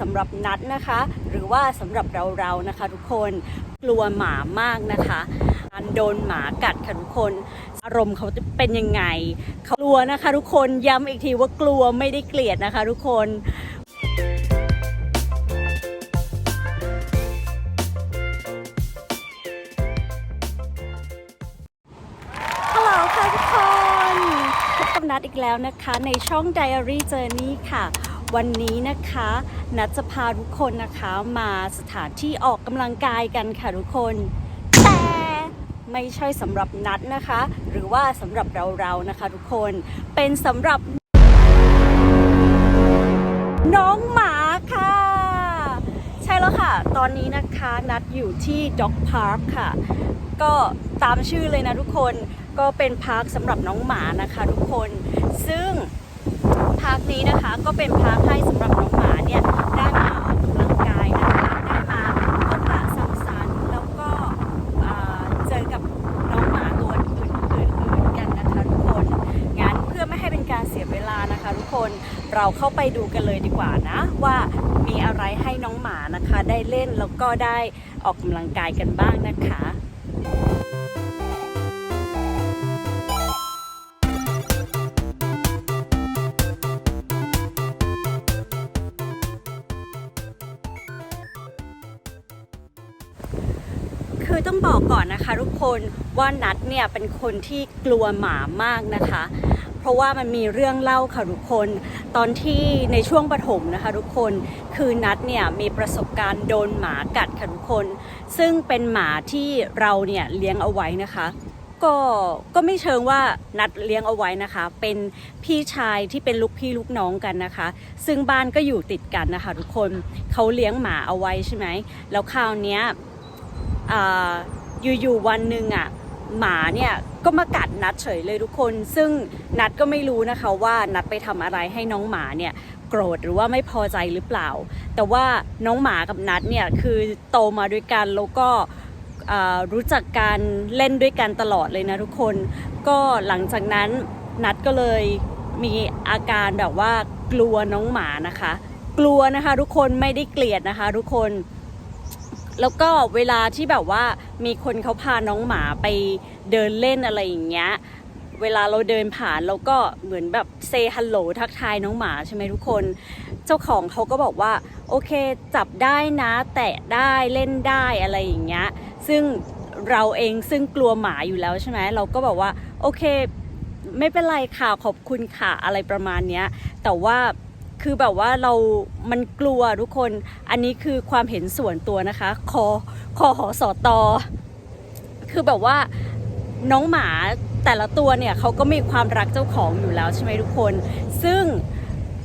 สำหรับนัดนะคะ หรือว่าสำหรับเราๆนะคะ ทุกคนกลัวหมามากนะคะการโดนหมากัดค่ะทุกคนอารมณ์เขาจะเป็นยังไงเขากลัวนะคะ ทุกคนย้ำอีกทีว่ากลัวไม่ได้เกลียดนะคะ ทุกคนฮัลโหลทุกคนพบกับนัดอีกแล้วนะคะในช่อง Diary Journey ค่ะ วันนี้นะคะนัดจะพาทุกคนนะคะมาสถานที่ออกกำลังกายกันค่ะทุกคน แต่ไม่ใช่สำหรับนัดนะคะ หรือว่าสำหรับเราๆนะคะทุกคนเป็นสำหรับ น้องหมาค่ะ ใช่แล้วค่ะ ตอนนี้นะคะนัดอยู่ที่ Dog Park ค่ะ ก็ตามชื่อเลยนะทุกคนก็เป็นพาร์คสำหรับน้องหมานะคะทุกคน ซึ่ง พาร์คนี้นะคะ ก็เป็นพาร์คให้สำหรับน้องหมาเนี่ยได้มาออกกำลังกายนะคะได้มาพบปะสังสรรค์แล้วก็เจอกับน้องหมาตัวอื่นๆกันนะคะทุกคนงั้นเพื่อไม่ให้เป็นการเสียเวลานะคะ ทุกคนเราเข้าไปดูกันเลยดีกว่านะ ว่ามีอะไรให้น้องหมานะคะ ได้เล่นแล้วก็ได้ออกกำลังกายกันบ้างนะคะ คือต้องบอกก่อนนะคะ ทุกคนว่านัดเนี่ยเป็นคนที่กลัวหมามากนะคะ เพราะว่ามันมีเรื่องเล่าค่ะทุกคน ตอนที่ในช่วงปฐมนะคะ ทุกคนคือนัดเนี่ยมีประสบการณ์โดนหมากัดค่ะทุกคน ซึ่งเป็นหมาที่เราเนี่ยเลี้ยงเอาไว้นะคะก็ก็ไม่เชิงว่านัดเลี้ยงเอาไว้นะคะ เป็นพี่ชายที่เป็นลูกพี่ลูกน้องกันนะคะ ซึ่งบ้านก็อยู่ติดกันนะคะ ทุกคนเขาเลี้ยงหมาเอาไว้ใช่ไหมแล้วคราวเนี้ย อยู่ๆวันหนึ่งอะหมาเนี่ยก็มากัดนัดเฉยเลยทุกคน ซึ่งนัดก็ไม่รู้นะคะว่านัดไปทำอะไรให้น้องหมาเนี่ยโกรธหรือว่าไม่พอใจหรือเปล่า แต่ว่าน้องหมากับนัดเนี่ยคือโตมาด้วยกันแล้วก็รู้จักการเล่นด้วยกันตลอดเลยนะทุกคน ก็หลังจากนั้นนัดก็เลยมีอาการแบบว่ากลัวน้องหมานะคะ กลัวนะคะทุกคนไม่ได้เกลียดนะคะทุกคน แล้วก็เวลาที่แบบว่ามีคนเขาพาน้องหมาไปเดินเล่นอะไรอย่างเงี้ย เวลาเราเดินผ่านเราก็เหมือนแบบเซฮัลโหลทักทายน้องหมาใช่ไหมทุกคน เจ้าของเขาก็บอกว่าโอเคจับได้นะ แตะได้เล่นได้อะไรอย่างเงี้ย ซึ่งเราเองซึ่งกลัวหมาอยู่แล้วใช่ไหมเราก็บอกว่าโอเค ไม่เป็นไรค่ะขอบคุณค่ะอะไรประมาณเนี้ย แต่ว่า คือแบบว่าเรา มันกลัวทุกคน อันนี้คือความเห็นส่วนตัวนะคะ คอ คอหอสอตอ คือแบบว่าน้องหมาแต่ละตัวเนี่ยเขาก็มีความรักเจ้าของอยู่แล้วใช่ไหมทุกคน ซึ่ง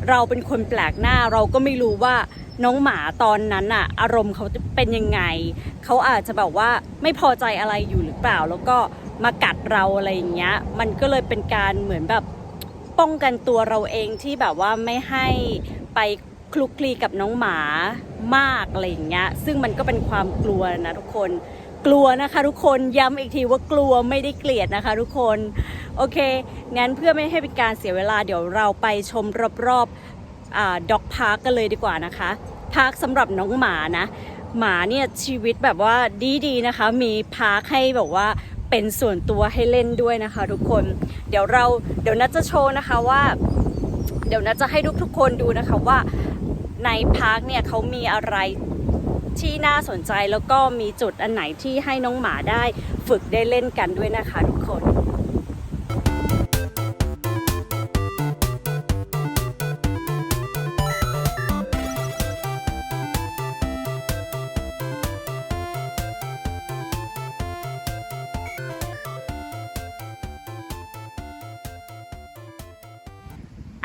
เราเป็นคนแปลกหน้าเราก็ไม่รู้ว่าน้องหมาตอนนั้นอะอารมณ์เขาจะเป็นยังไง เขาอาจจะแบบว่าไม่พอใจอะไรอยู่หรือเปล่า แล้วก็มากัดเราอะไรอย่างเงี้ย มันก็เลยเป็นการเหมือนแบบ ป้องกันตัวเราเองที่แบบว่าไม่ให้ไปคลุกคลีกับน้องหมามากอะไรอย่างเงี้ยซึ่งมันก็เป็นความกลัวนะทุกคนกลัวนะคะทุกคนย้ำอีกทีว่ากลัวไม่ได้เกลียดนะคะทุกคนโอเคงั้นเพื่อไม่ให้เป็นการเสียเวลาเดี๋ยวเราไปชมรอบๆด็อกพาร์กกันเลยดีกว่านะคะพาร์คสำหรับน้องหมานะหมาเนี่ยชีวิตแบบว่าดีๆนะคะ มีพาร์คให้แบบว่า เป็นส่วนตัวให้เล่นด้วยนะคะทุกคน เดี๋ยวเราเดี๋ยวนัดจะโชว์นะคะว่า เดี๋ยวนัดจะให้ทุกทุกคนดูนะคะว่าในพาร์คเนี่ยเขามีอะไรที่น่าสนใจแล้วก็มีจุดอันไหนที่ให้น้องหมาได้ฝึกได้เล่นกันด้วยนะคะทุกคน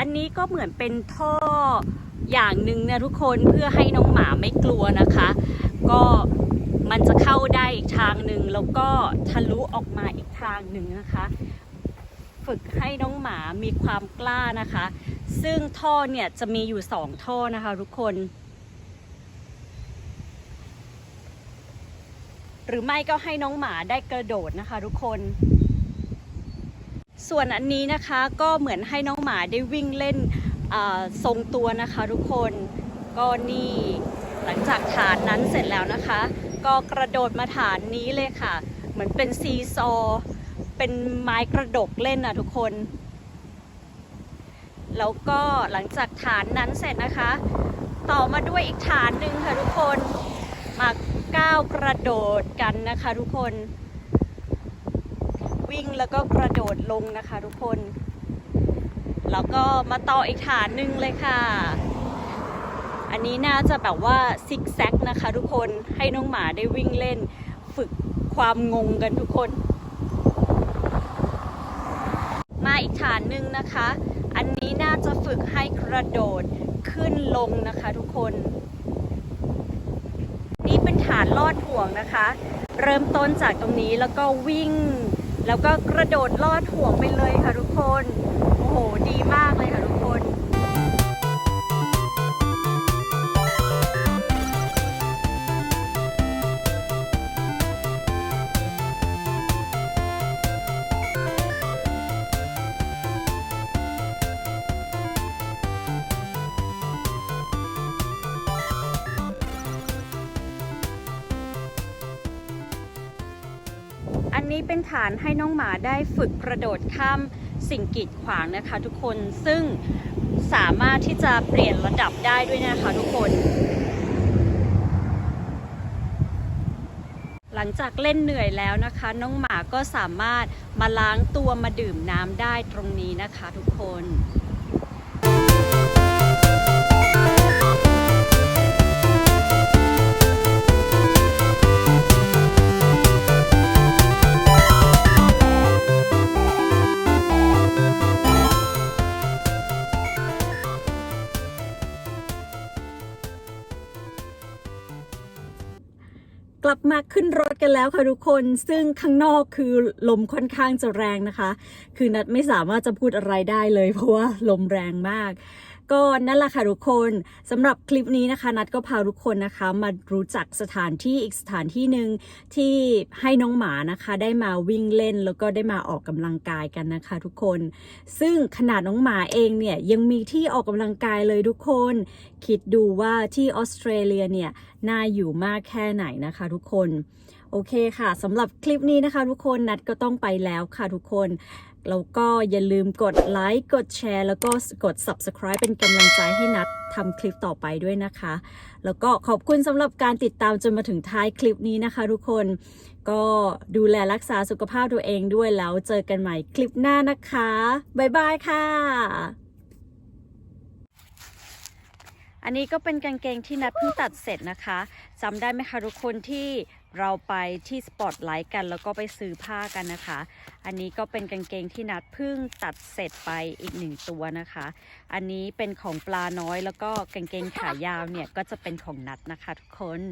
อันนี้ก็เหมือนเป็นท่ออย่างหนึ่งนะทุกคนเพื่อให้น้องหมาไม่กลัวนะคะ ก็มันจะเข้าได้อีกทางหนึ่งแล้วก็ทะลุออกมาอีกทางหนึ่งนะคะ ฝึกให้น้องหมามีความกล้านะคะ ซึ่งท่อเนี่ยจะมีอยู่สองท่อนะคะทุกคน หรือไม่ก็ให้น้องหมาได้กระโดดนะคะทุกคน ส่วนอันนี้นะคะก็เหมือนให้น้องหมาได้วิ่งเล่นทรงตัวนะคะทุกคนก็นี่หลังจากฐานนั้นเสร็จแล้วนะคะ ก็กระโดดมาฐานนี้เลยค่ะ เหมือนเป็นซีซอ เป็นไม้กระดกเล่นนะทุกคน แล้วก็หลังจากฐานนั้นเสร็จนะคะ ต่อมาด้วยอีกฐานหนึ่งค่ะทุกคนมาก้าวกระโดดกันนะคะทุกคน วิ่งแล้วก็กระโดดลงนะคะทุกคน แล้วก็มาต่ออีกฐานหนึ่งเลยค่ะ อันนี้น่าจะแบบว่าซิกแซกนะคะทุกคนให้น้องหมาได้วิ่งเล่น ฝึกความงงกันทุกคน มาอีกฐานหนึ่งนะคะ อันนี้น่าจะฝึกให้กระโดดขึ้นลงนะคะทุกคน นี่เป็นฐานลอดห่วงนะคะ เริ่มต้นจากตรงนี้แล้วก็วิ่ง แล้วก็กระโดดลอดห่วงไปเลยค่ะทุกคน โอ้โห ดีมากเลยค่ะทุกคน นนี้เป็นฐานให้น้องหมาได้ฝึกกระโดดข้ามสิ่งกีดขวางนะคะทุกคนซึ่งสามารถที่จะเปลี่ยนระดับได้ด้วยนะคะทุกคน หลังจากเล่นเหนื่อยแล้วนะคะ น้องหมาก็สามารถมาล้างตัวมาดื่มน้ำได้ตรงนี้นะคะทุกคน กลับมาขึ้นรถกันแล้วค่ะทุกคน ซึ่งข้างนอกคือลมค่อนข้างจะแรงนะคะ คือนัดไม่สามารถจะพูดอะไรได้เลย เพราะว่าลมแรงมาก ก็นั่นแหละค่ะทุกคนสำหรับคลิปนี้นะคะ นัดก็พาทุกคนนะคะ มารู้จักสถานที่อีกสถานที่หนึ่งที่ให้น้องหมานะคะ ได้มาวิ่งเล่นแล้วก็ได้มาออกกำลังกายกันนะคะ ทุกคน ซึ่งขนาดน้องหมาเองเนี่ยยังมีที่ออกกำลังกายเลยทุกคน คิดดูว่าที่ออสเตรเลียเนี่ยน่าอยู่มากแค่ไหนนะคะ ทุกคนโอเคค่ะสำหรับคลิปนี้นะคะ ทุกคนนัดก็ต้องไปแล้วค่ะทุกคน แล้วก็อย่าลืมกดไลค์กดแชร์แล้วก็กด subscribe เป็นกำลังใจให้นัดทำคลิปต่อไปด้วยนะคะ แล้วก็ขอบคุณสำหรับการติดตามจนมาถึงท้ายคลิปนี้นะคะทุกคนก็ดูแลรักษาสุขภาพตัวเองด้วยแล้วเจอกันใหม่คลิปหน้านะคะ บ๊ายบายค่ะ อันนี้ก็เป็นกางเกงที่นัดเพิ่งตัดเสร็จนะคะจำได้ไหมคะทุกคนที่ เราไปที่สปอตไลท์กันแล้วก็ไปซื้อผ้ากันนะคะ อันนี้ก็เป็นกางเกงที่นัดเพิ่งตัดเสร็จไปอีกหนึ่งตัวนะคะ อันนี้เป็นของปลาน้อยแล้วก็กางเกงขายาวเนี่ยก็จะเป็นของนัดนะคะทุกคน